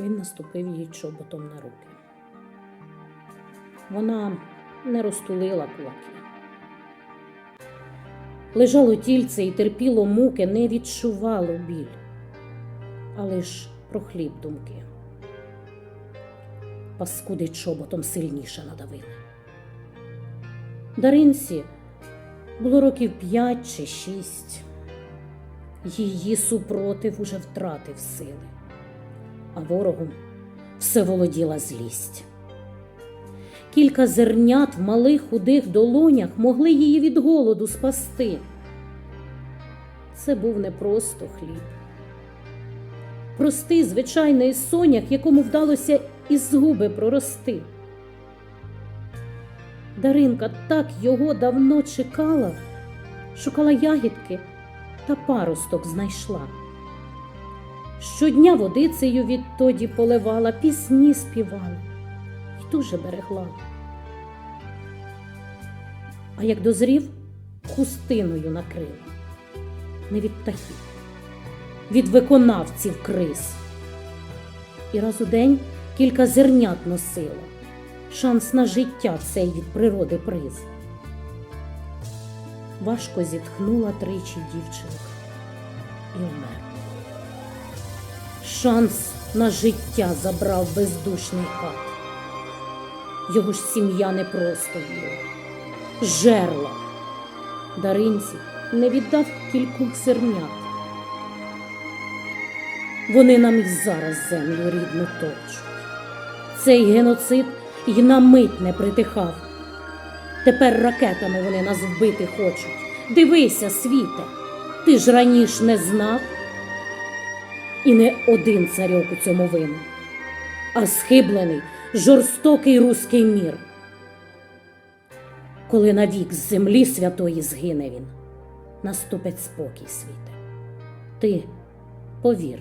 Він наступив їй чоботом на руки. Вона не розтулила кулаки. Лежало тільце і терпіло муки, не відчувало біль, але ж про хліб думки. Паскуди чоботом сильніше надавили. Даринці було років п'ять чи шість. Її супротив уже втратив сили, а ворогом все володіла злість. Кілька зернят в малих худих долонях могли її від голоду спасти. Це був не просто хліб. Простий звичайний сонях, якому вдалося із згуби прорости. Даринка так його давно чекала, шукала ягідки та паросток знайшла. Щодня водицею відтоді поливала, пісні співала і дуже берегла. А як дозрів, хустиною накрила не від птахів, від виконавців криз. І раз у день кілька зернят носила, шанс на життя цей від природи приз. Важко зітхнула тричі дівчинка і вмерла. Шанс на життя забрав бездушний кат. Його ж сім'я не просто їла, жерла. Даринці не віддав кількох зернят. Вони нам і зараз землю рідну точуть. Цей геноцид й на мить не притихав. Тепер ракетами вони нас вбити хочуть. Дивися, світе, ти ж раніше не знав. І не один царьок у цьому винен, а схиблений, жорстокий руський мір. Коли навік з землі святої згине він, наступить спокій світе. Ти повір,